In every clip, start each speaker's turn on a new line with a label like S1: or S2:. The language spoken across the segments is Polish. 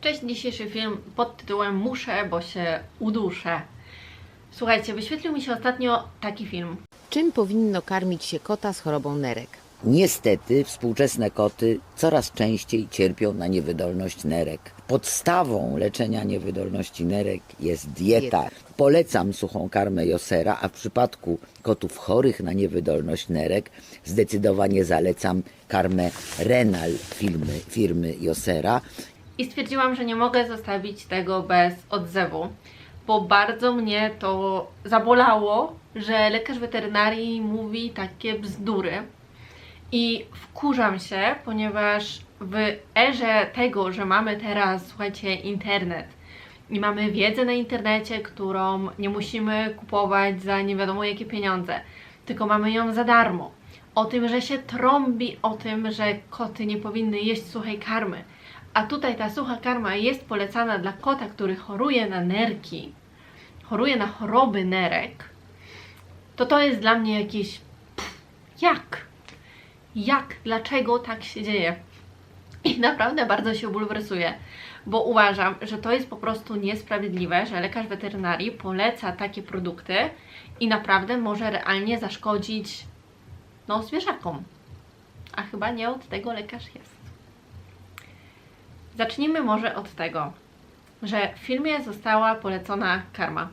S1: Cześć, dzisiejszy film pod tytułem Muszę, bo się uduszę. Słuchajcie, wyświetlił mi się ostatnio taki film.
S2: Czym powinno karmić się kota z chorobą nerek?
S3: Niestety współczesne koty coraz częściej cierpią na niewydolność nerek. Podstawą leczenia niewydolności nerek jest dieta.
S2: Dieta.
S3: Polecam suchą karmę Josera, a w przypadku kotów chorych na niewydolność nerek zdecydowanie zalecam karmę Renal firmy, firmy Josera.
S1: I stwierdziłam, że nie mogę zostawić tego bez odzewu, bo bardzo mnie to zabolało, że lekarz weterynarii mówi takie bzdury. I wkurzam się, ponieważ w erze tego, że mamy teraz, słuchajcie, internet i mamy wiedzę na internecie, którą nie musimy kupować za nie wiadomo jakie pieniądze, tylko mamy ją za darmo. O tym, że się trąbi o tym, że koty nie powinny jeść suchej karmy. A tutaj ta sucha karma jest polecana dla kota, który choruje na nerki, choruje na choroby nerek, to to jest dla mnie jakieś. Pff, jak? Jak? Dlaczego tak się dzieje? I naprawdę bardzo się bulwersuję, bo uważam, że to jest po prostu niesprawiedliwe, że lekarz weterynarii poleca takie produkty i naprawdę może realnie zaszkodzić no, zwierzakom. A chyba nie od tego lekarz jest. Zacznijmy może od tego, że w filmie została polecona karma,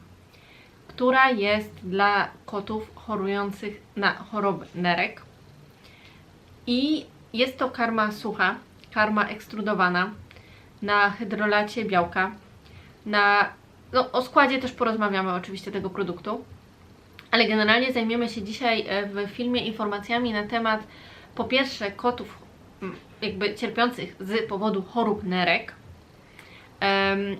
S1: która jest dla kotów chorujących na choroby nerek. I jest to karma sucha, karma ekstrudowana na hydrolacie białka. Na, no, o składzie też porozmawiamy oczywiście tego produktu, ale generalnie zajmiemy się dzisiaj e, w filmie informacjami na temat po pierwsze kotów m, jakby cierpiących z powodu chorób nerek em,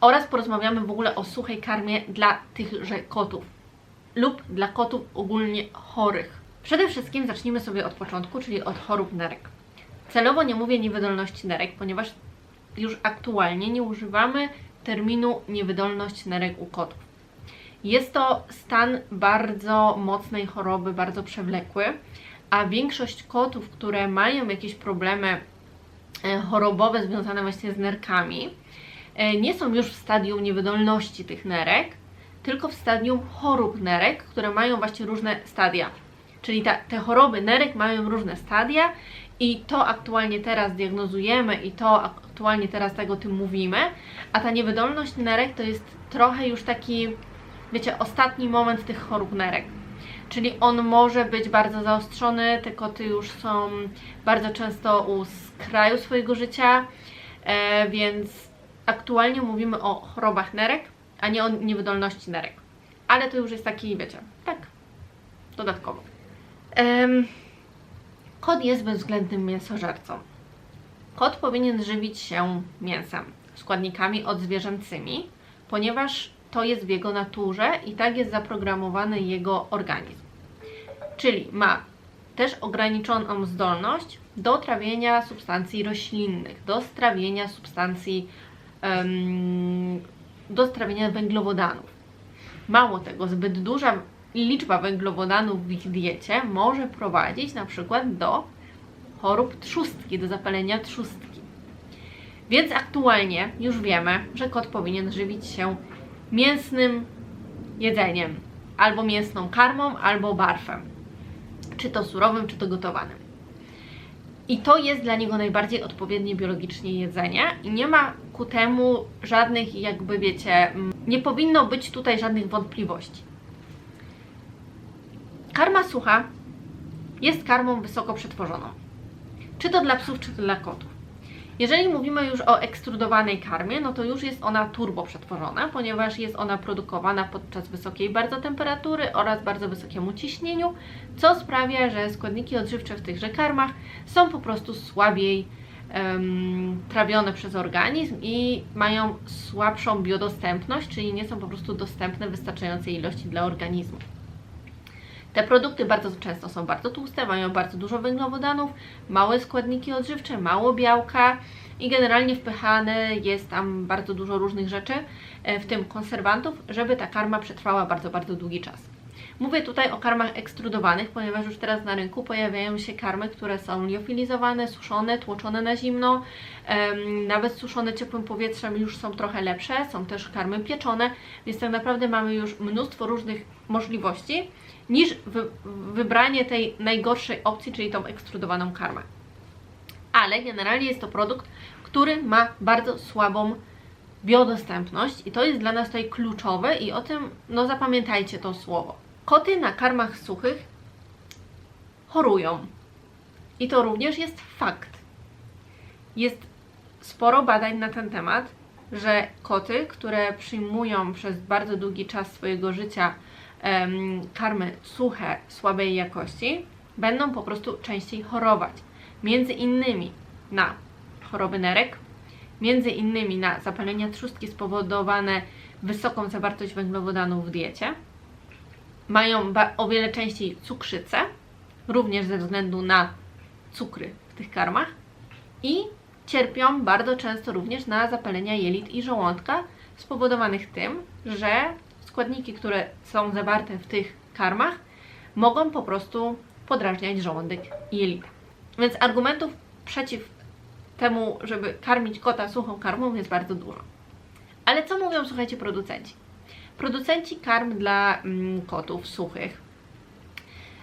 S1: oraz porozmawiamy w ogóle o suchej karmie dla tychże kotów lub dla kotów ogólnie chorych. Przede wszystkim zacznijmy sobie od początku, czyli od chorób nerek. Celowo nie mówię niewydolności nerek, ponieważ już aktualnie nie używamy terminu niewydolność nerek u kotów. Jest to stan bardzo mocnej choroby, bardzo przewlekły, a większość kotów, które mają jakieś problemy e, chorobowe związane właśnie z nerkami, e, nie są już w stadium niewydolności tych nerek, tylko w stadium chorób nerek, które mają właśnie różne stadia. Czyli ta, te choroby nerek mają różne stadia i to aktualnie teraz diagnozujemy i to aktualnie teraz tak o tym mówimy, a ta niewydolność nerek to jest trochę już taki, wiecie, ostatni moment tych chorób nerek. Czyli on może być bardzo zaostrzony, te koty już są bardzo często u skraju swojego życia, e, więc aktualnie mówimy o chorobach nerek, a nie o niewydolności nerek. Ale to już jest taki, wiecie, tak, dodatkowo. Kot jest bezwzględnym mięsożercą. Kot powinien żywić się mięsem, składnikami odzwierzęcymi, ponieważ to jest w jego naturze i tak jest zaprogramowany jego organizm. Czyli ma też ograniczoną zdolność do trawienia substancji roślinnych, do strawienia substancji, do strawienia węglowodanów. Mało tego, zbyt duża liczba węglowodanów w ich diecie może prowadzić na przykład do chorób trzustki, do zapalenia trzustki. Więc aktualnie już wiemy, że kot powinien żywić się mięsnym jedzeniem, albo mięsną karmą, albo barfem. Czy to surowym, czy to gotowanym. I to jest dla niego najbardziej odpowiednie biologicznie jedzenie i nie ma ku temu żadnych, jakby wiecie, mm, nie powinno być tutaj żadnych wątpliwości. Karma sucha jest karmą wysoko przetworzoną. Czy to dla psów, czy to dla kotów. Jeżeli mówimy już o ekstrudowanej karmie, no to już jest ona turbo przetworzona, ponieważ jest ona produkowana podczas wysokiej bardzo temperatury oraz bardzo wysokiemu ciśnieniu, co sprawia, że składniki odżywcze w tychże karmach są po prostu słabiej em, trawione przez organizm i mają słabszą biodostępność, czyli nie są po prostu dostępne w wystarczającej ilości dla organizmu. Te produkty bardzo często są bardzo tłuste, mają bardzo dużo węglowodanów, małe składniki odżywcze, mało białka i generalnie wpychane jest tam bardzo dużo różnych rzeczy, e, w tym konserwantów, żeby ta karma przetrwała bardzo, bardzo długi czas. Mówię tutaj o karmach ekstrudowanych, ponieważ już teraz na rynku pojawiają się karmy, które są liofilizowane, suszone, tłoczone na zimno, nawet suszone ciepłym powietrzem już są trochę lepsze, są też karmy pieczone, więc tak naprawdę mamy już mnóstwo różnych możliwości niż wy, wybranie tej najgorszej opcji, czyli tą ekstrudowaną karmę. Ale generalnie jest to produkt, który ma bardzo słabą biodostępność i to jest dla nas tutaj kluczowe i o tym, no zapamiętajcie to słowo. Koty na karmach suchych chorują. I to również jest fakt. Jest sporo badań na ten temat, że koty, które przyjmują przez bardzo długi czas swojego życia karmy suche, słabej jakości, będą po prostu częściej chorować. Między innymi na choroby nerek, między innymi na zapalenia trzustki spowodowane wysoką zawartość węglowodanów w diecie. Mają o wiele częściej cukrzycę, również ze względu na cukry w tych karmach i cierpią bardzo często również na zapalenia jelit i żołądka spowodowanych tym, że składniki, które są zawarte w tych karmach mogą po prostu podrażniać żołądek i jelita. Więc argumentów przeciw temu, żeby karmić kota suchą karmą jest bardzo dużo. Ale co mówią, słuchajcie, producenci? Producenci karm dla mm, kotów suchych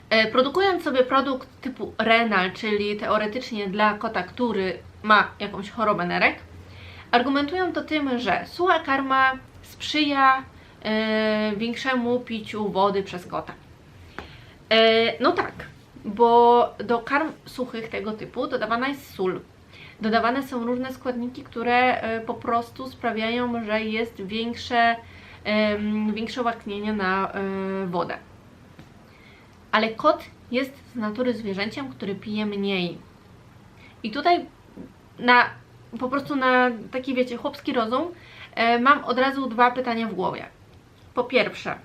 S1: E, Produkując sobie produkt typu renal, czyli teoretycznie dla kota, który ma jakąś chorobę nerek, argumentują to tym, że sucha karma sprzyja większemu piciu wody przez kota. E, no tak, bo do karm suchych tego typu dodawana jest sól. Dodawane są różne składniki, które e, po prostu sprawiają, że jest większe, większe łaknienie na e, wodę. Ale kot jest z natury zwierzęciem, który pije mniej. I tutaj na po prostu na taki wiecie, chłopski rozum e, mam od razu dwa pytania w głowie. Po pierwsze,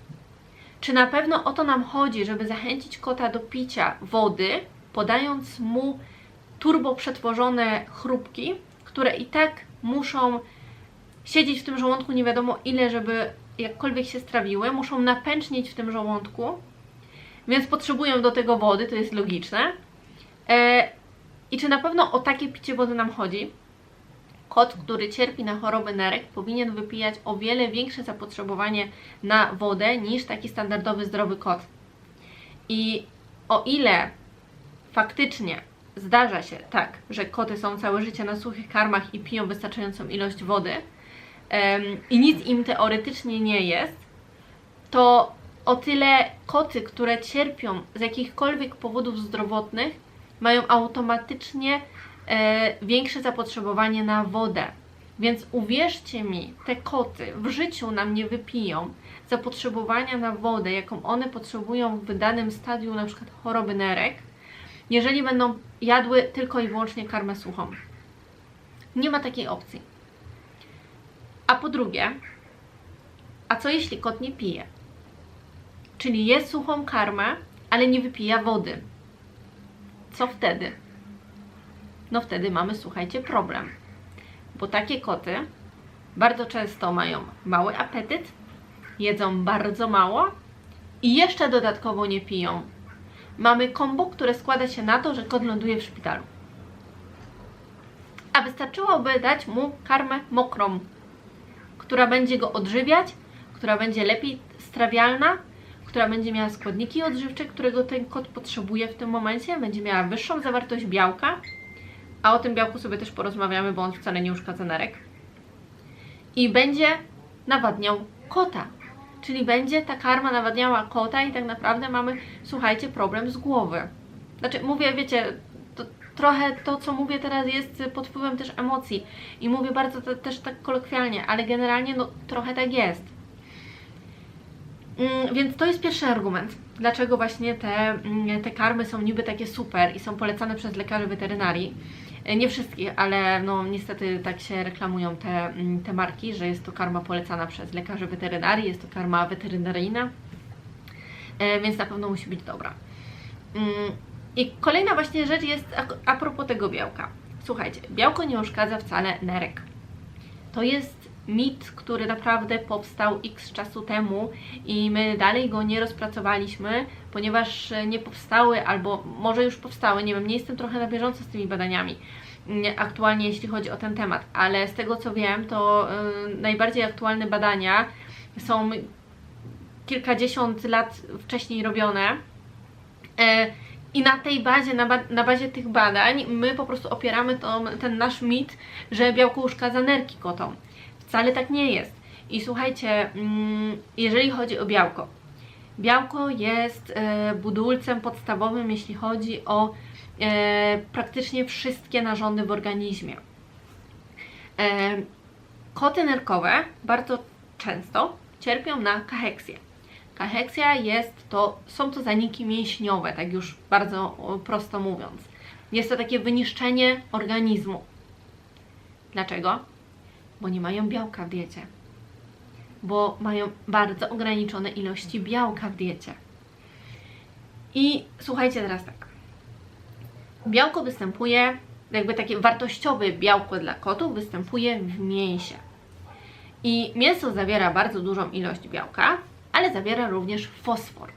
S1: czy na pewno o to nam chodzi, żeby zachęcić kota do picia wody, podając mu turbo przetworzone chrupki, które i tak muszą siedzieć w tym żołądku nie wiadomo ile, żeby jakkolwiek się strawiły, muszą napęcznieć w tym żołądku, więc potrzebują do tego wody, to jest logiczne. E, I czy na pewno o takie picie wody nam chodzi? Kot, który cierpi na choroby nerek, powinien wypijać o wiele większe zapotrzebowanie na wodę niż taki standardowy zdrowy kot. I o ile faktycznie zdarza się tak, że koty są całe życie na suchych karmach i piją wystarczającą ilość wody em, i nic im teoretycznie nie jest, to o tyle koty, które cierpią z jakichkolwiek powodów zdrowotnych, mają automatycznie większe zapotrzebowanie na wodę. Więc uwierzcie mi, te koty w życiu nam nie wypiją zapotrzebowania na wodę, jaką one potrzebują w danym stadium na przykład choroby nerek, jeżeli będą jadły tylko i wyłącznie karmę suchą. Nie ma takiej opcji. A po drugie, a co jeśli kot nie pije? Czyli je suchą karmę, ale nie wypija wody. Co wtedy? No wtedy mamy, słuchajcie, problem. Bo takie koty bardzo często mają mały apetyt, jedzą bardzo mało i jeszcze dodatkowo nie piją. Mamy kombo, które składa się na to, że kot ląduje w szpitalu. A wystarczyłoby dać mu karmę mokrą, która będzie go odżywiać, która będzie lepiej strawialna, która będzie miała składniki odżywcze, którego ten kot potrzebuje w tym momencie, będzie miała wyższą zawartość białka, a o tym białku sobie też porozmawiamy, bo on wcale nie uszkadza nerek. I będzie nawadniał kota. Czyli będzie ta karma nawadniała kota i tak naprawdę mamy, słuchajcie, problem z głowy. Znaczy, mówię, wiecie, to trochę to, co mówię teraz jest pod wpływem też emocji i mówię bardzo te, też tak kolokwialnie, ale generalnie no trochę tak jest. Mm, Więc to jest pierwszy argument, dlaczego właśnie te, mm, te karmy są niby takie super i są polecane przez lekarzy weterynarii. E, Nie wszystkich, ale no niestety tak się reklamują te, mm, te marki, że jest to karma polecana przez lekarzy weterynarii, jest to karma weterynaryjna, e, więc na pewno musi być dobra. Mm, I kolejna właśnie rzecz jest a, propos tego białka. Słuchajcie, białko nie uszkadza wcale nerek. To jest mit, który naprawdę powstał x czasu temu i my dalej go nie rozpracowaliśmy, ponieważ nie powstały, albo może już powstały, nie wiem, nie jestem trochę na bieżąco z tymi badaniami mm, aktualnie, jeśli chodzi o ten temat, ale z tego co wiem, to y, najbardziej aktualne badania są kilkadziesiąt lat wcześniej robione. E, I na tej bazie, na, ba na bazie tych badań, my po prostu opieramy tą, ten nasz mit, że białko uszkadza nerki kotom. Wcale tak nie jest. I słuchajcie, mm, jeżeli chodzi o białko, białko jest e, budulcem podstawowym, jeśli chodzi o e, praktycznie wszystkie narządy w organizmie. E, koty nerkowe bardzo często cierpią na kaheksję. Kaheksja jest to, są to zaniki mięśniowe, tak już bardzo prosto mówiąc. Jest to takie wyniszczenie organizmu. Dlaczego? Bo nie mają białka w diecie. Bo mają bardzo ograniczone ilości białka w diecie. I słuchajcie teraz tak. Białko występuje, jakby takie wartościowe białko dla kotów występuje w mięsie. I mięso zawiera bardzo dużą ilość białka, ale zawiera również fosfor.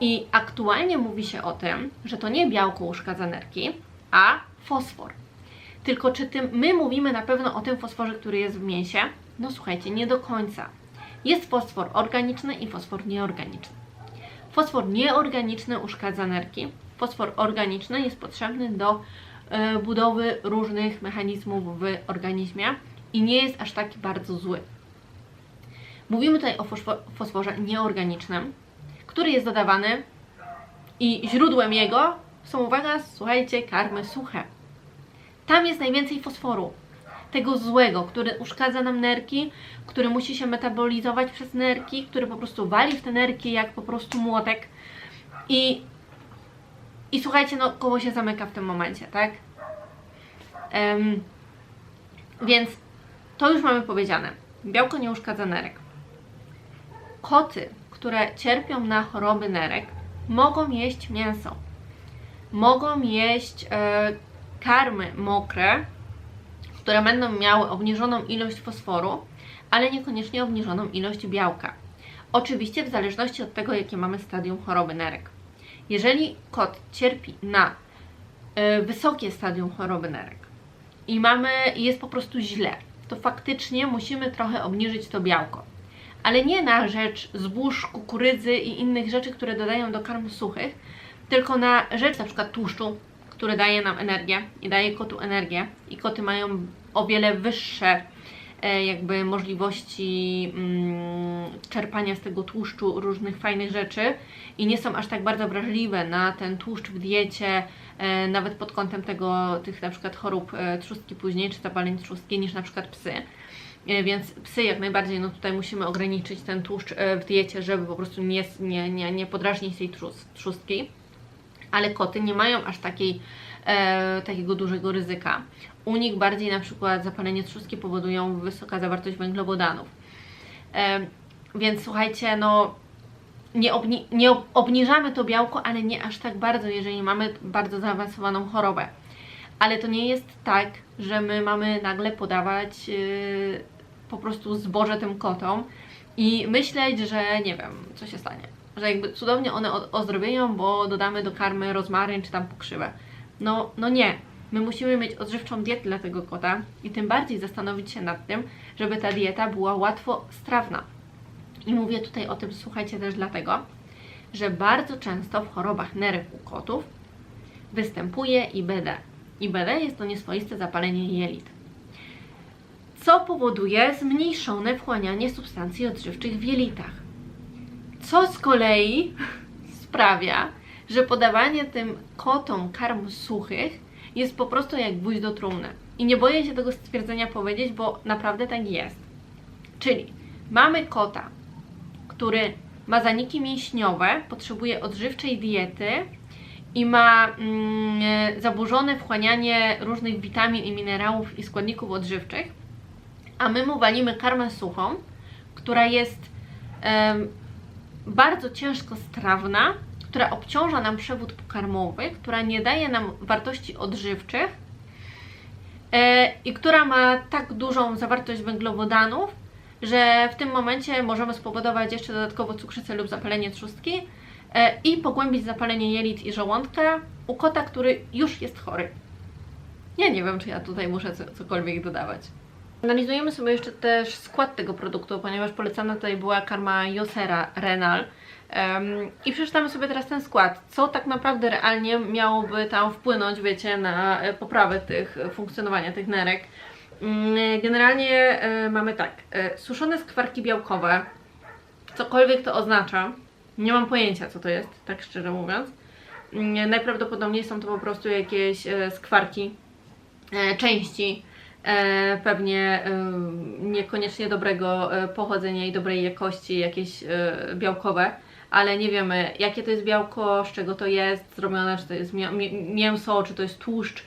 S1: I aktualnie mówi się o tym, że to nie białko uszkadza nerki, a fosfor. Tylko czy tym my mówimy na pewno o tym fosforze, który jest w mięsie? No słuchajcie, nie do końca. Jest fosfor organiczny i fosfor nieorganiczny. Fosfor nieorganiczny uszkadza nerki. Fosfor organiczny jest potrzebny do e, budowy różnych mechanizmów w organizmie i nie jest aż taki bardzo zły. Mówimy tutaj o fosfo- fosforze nieorganicznym, który jest dodawany i źródłem jego są, uwaga, słuchajcie, karmy suche. Tam jest najwięcej fosforu. Tego złego, który uszkadza nam nerki, który musi się metabolizować przez nerki, który po prostu wali w te nerki jak po prostu młotek. I, i słuchajcie, no koło się zamyka w tym momencie, tak? Em, więc to już mamy powiedziane. Białko nie uszkadza nerek. Koty, które cierpią na choroby nerek, mogą jeść mięso. Mogą jeść e, karmy mokre, które będą miały obniżoną ilość fosforu, ale niekoniecznie obniżoną ilość białka. Oczywiście w zależności od tego, jakie mamy stadium choroby nerek. Jeżeli kot cierpi na e, wysokie stadium choroby nerek i mamy jest po prostu źle, to faktycznie musimy trochę obniżyć to białko. Ale nie na rzecz zbóż, kukurydzy i innych rzeczy, które dodają do karm suchych, tylko na rzecz na tłuszczu, który daje nam energię i daje kotu energię i koty mają o wiele wyższe e, jakby możliwości mm, czerpania z tego tłuszczu różnych fajnych rzeczy i nie są aż tak bardzo wrażliwe na ten tłuszcz w diecie, e, nawet pod kątem tego, tych na przykład chorób e, trzustki później, czy zapaleń trzustki, niż na przykład psy. Więc psy jak najbardziej, no tutaj musimy ograniczyć ten tłuszcz w diecie, żeby po prostu nie, nie, nie, nie podrażnić tej trzustki. Ale koty nie mają aż takiej, e, takiego dużego ryzyka. U nich bardziej na przykład zapalenie trzustki powodują wysoka zawartość węglowodanów. E, więc słuchajcie, no nie, obni nie ob obniżamy to białko, ale nie aż tak bardzo, jeżeli mamy bardzo zaawansowaną chorobę. Ale to nie jest tak, że my mamy nagle podawać yy, po prostu zboże tym kotom i myśleć, że nie wiem, co się stanie. Że jakby cudownie one ozdrowieją, bo dodamy do karmy rozmaryn czy tam pokrzywę. No, no nie. My musimy mieć odżywczą dietę dla tego kota i tym bardziej zastanowić się nad tym, żeby ta dieta była łatwo strawna. I mówię tutaj o tym, słuchajcie, też dlatego, że bardzo często w chorobach nerek u kotów występuje IBD. IBD jest to nieswoiste zapalenie jelit, co powoduje zmniejszone wchłanianie substancji odżywczych w jelitach. Co z kolei sprawia, że podawanie tym kotom karm suchych jest po prostu jak gwóźdź do trumny. I nie boję się tego stwierdzenia powiedzieć, bo naprawdę tak jest. Czyli mamy kota, który ma zaniki mięśniowe, potrzebuje odżywczej diety i ma mm, zaburzone wchłanianie różnych witamin i minerałów i składników odżywczych, a my mu walimy karmę suchą, która jest bardzo ciężko strawna, która obciąża nam przewód pokarmowy, która nie daje nam wartości odżywczych, e, i która ma tak dużą zawartość węglowodanów, że w tym momencie możemy spowodować jeszcze dodatkowo cukrzycę lub zapalenie trzustki e, i pogłębić zapalenie jelit i żołądka u kota, który już jest chory. Ja nie wiem, czy ja tutaj muszę co, cokolwiek dodawać. Analizujemy sobie jeszcze też skład tego produktu, ponieważ polecana tutaj była karma Josera Renal. Em, I przeczytamy sobie teraz ten skład. Co tak naprawdę realnie miałoby tam wpłynąć, wiecie, na e, poprawę tych e, funkcjonowania tych nerek. Mm, Generalnie e, mamy tak, suszone skwarki białkowe, cokolwiek to oznacza, nie mam pojęcia co to jest, tak szczerze mówiąc. Mm, Najprawdopodobniej są to po prostu jakieś e, skwarki, e, części, pewnie e, niekoniecznie dobrego e, pochodzenia i dobrej jakości, jakieś e, białkowe, ale nie wiemy jakie to jest białko, z czego to jest zrobione, czy to jest mię- mię- mięso, czy to jest tłuszcz,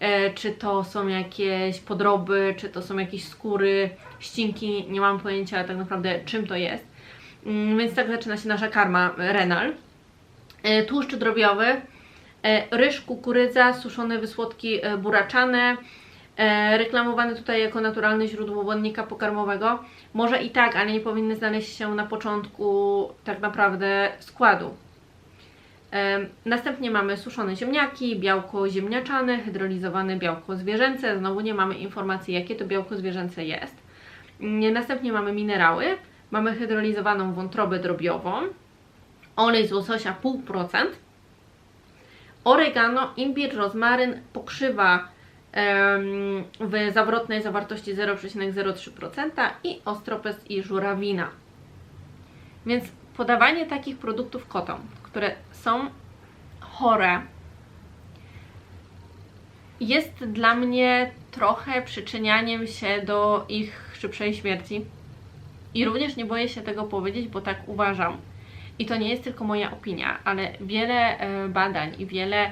S1: e, czy to są jakieś podroby, czy to są jakieś skóry, ścinki, nie mam pojęcia tak naprawdę czym to jest. Mm, Więc tak zaczyna się nasza karma e, renal. E, Tłuszcz drobiowy, e, ryż, kukurydza, suszone wysłodki e, buraczane, e, reklamowany tutaj jako naturalne źródło błonnika pokarmowego. Może i tak, ale nie powinny znaleźć się na początku tak naprawdę składu. Em, Następnie mamy suszone ziemniaki, białko ziemniaczane, hydrolizowane białko zwierzęce. Znowu nie mamy informacji, jakie to białko zwierzęce jest. Następnie mamy minerały. Mamy hydrolizowaną wątrobę drobiową, olej z łososia 0,5%, oregano, imbir, rozmaryn, pokrzywa w zawrotnej zawartości 0,03% i ostropest i żurawina. Więc podawanie takich produktów kotom, które są chore, jest dla mnie trochę przyczynianiem się do ich szybszej śmierci. I również nie boję się tego powiedzieć, bo tak uważam. I to nie jest tylko moja opinia, ale wiele e, badań i wiele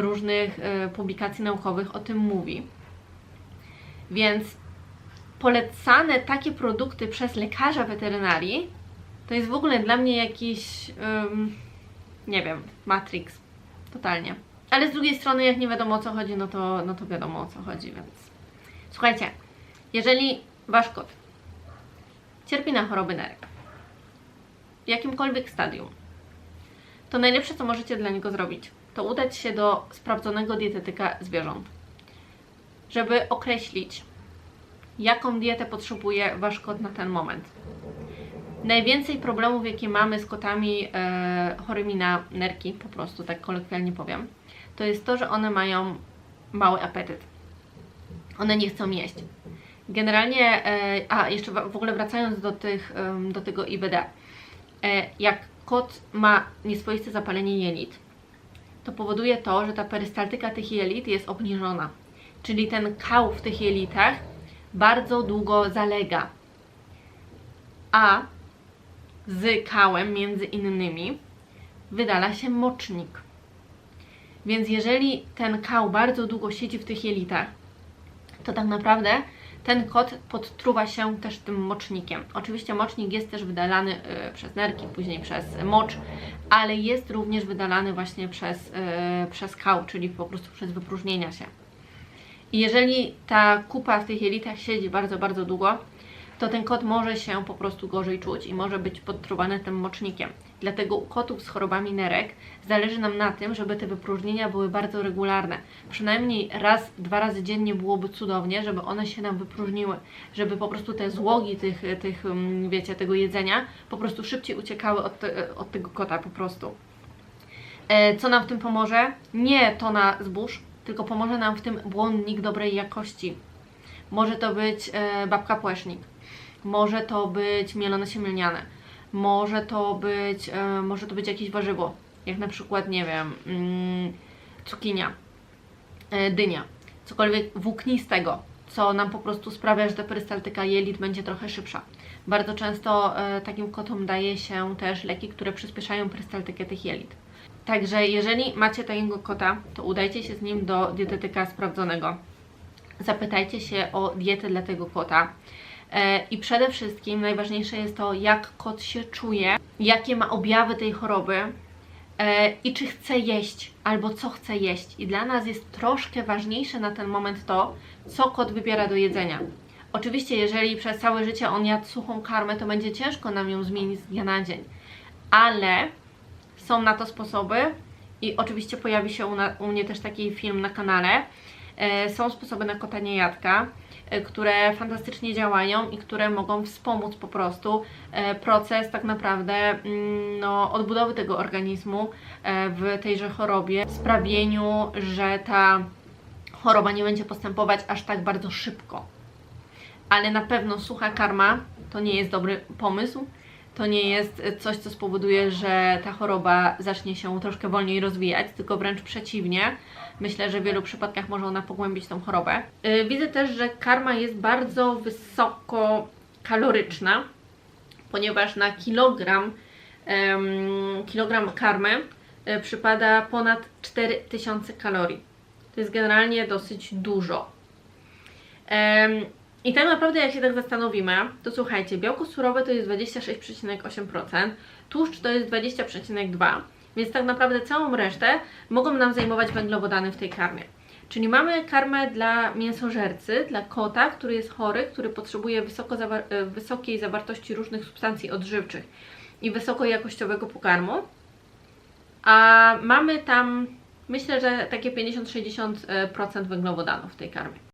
S1: różnych e, publikacji naukowych o tym mówi. Więc polecane takie produkty przez lekarza weterynarii to jest w ogóle dla mnie jakiś, ym, nie wiem, Matrix. Totalnie. Ale z drugiej strony, jak nie wiadomo o co chodzi, no to, no to wiadomo o co chodzi, więc. Słuchajcie, jeżeli wasz kot cierpi na choroby nerek w jakimkolwiek stadium, to najlepsze, co możecie dla niego zrobić, to udać się do sprawdzonego dietetyka zwierząt, żeby określić, jaką dietę potrzebuje wasz kot na ten moment. Najwięcej problemów, jakie mamy z kotami e, chorymi na nerki, po prostu tak kolokwialnie powiem, to jest to, że one mają mały apetyt. One nie chcą jeść. Generalnie, e, a jeszcze w ogóle wracając do, tych, do tego IBD, e, jak kot ma nieswoiste zapalenie jelit, to powoduje to, że ta perystaltyka tych jelit jest obniżona. Czyli ten kał w tych jelitach bardzo długo zalega. A z kałem między innymi wydala się mocznik. Więc jeżeli ten kał bardzo długo siedzi w tych jelitach, to tak naprawdę ten kot podtruwa się też tym mocznikiem. Oczywiście mocznik jest też wydalany y, przez nerki, później przez mocz, ale jest również wydalany właśnie przez, y, przez kał, czyli po prostu przez wypróżnienia się. I jeżeli ta kupa w tych jelitach siedzi bardzo, bardzo długo, to ten kot może się po prostu gorzej czuć i może być podtruwany tym mocznikiem. Dlatego u kotów z chorobami nerek zależy nam na tym, żeby te wypróżnienia były bardzo regularne. Przynajmniej raz, dwa razy dziennie byłoby cudownie, żeby one się nam wypróżniły, żeby po prostu te złogi tych, tych mm, wiecie, tego jedzenia po prostu szybciej uciekały od, te, od tego kota po prostu. E, Co nam w tym pomoże? Nie tona zbóż, tylko pomoże nam w tym błonnik dobrej jakości. Może to być e, babka płesznik, może to być mielone siemielniane, może to być, e, może to być jakieś warzywo, jak na przykład, nie wiem, mm, cukinia, e, dynia, cokolwiek włóknistego, co nam po prostu sprawia, że ta perystaltyka jelit będzie trochę szybsza. Bardzo często e, takim kotom daje się też leki, które przyspieszają perystaltykę tych jelit. Także jeżeli macie takiego kota, to udajcie się z nim do dietetyka sprawdzonego. Zapytajcie się o dietę dla tego kota. E, I przede wszystkim najważniejsze jest to, jak kot się czuje, jakie ma objawy tej choroby, e, i czy chce jeść, albo co chce jeść. I dla nas jest troszkę ważniejsze na ten moment to, co kot wybiera do jedzenia. Oczywiście, jeżeli przez całe życie on jadł suchą karmę, to będzie ciężko nam ją zmienić z dnia na dzień. Ale są na to sposoby i oczywiście pojawi się u, na, u mnie też taki film na kanale. E, są sposoby na kota niejadka, e, które fantastycznie działają i które mogą wspomóc po prostu e, proces tak naprawdę mm, no, odbudowy tego organizmu e, w tejże chorobie, sprawieniu, że ta choroba nie będzie postępować aż tak bardzo szybko. Ale na pewno sucha karma to nie jest dobry pomysł. To nie jest coś, co spowoduje, że ta choroba zacznie się troszkę wolniej rozwijać, tylko wręcz przeciwnie. Myślę, że w wielu przypadkach może ona pogłębić tą chorobę. Yy, Widzę też, że karma jest bardzo wysoko kaloryczna, ponieważ na kilogram, kilogram karmy e, przypada ponad 4000 kalorii. To jest generalnie dosyć dużo. I tak naprawdę, jak się tak zastanowimy, to słuchajcie, białko surowe to jest 26,8%, tłuszcz to jest 20,2%, więc tak naprawdę całą resztę mogą nam zajmować węglowodany w tej karmie. Czyli mamy karmę dla mięsożercy, dla kota, który jest chory, który potrzebuje zawar- e, wysokiej zawartości różnych substancji odżywczych i wysokojakościowego pokarmu. A mamy tam, myślę, że takie 50-60% węglowodanów w tej karmie.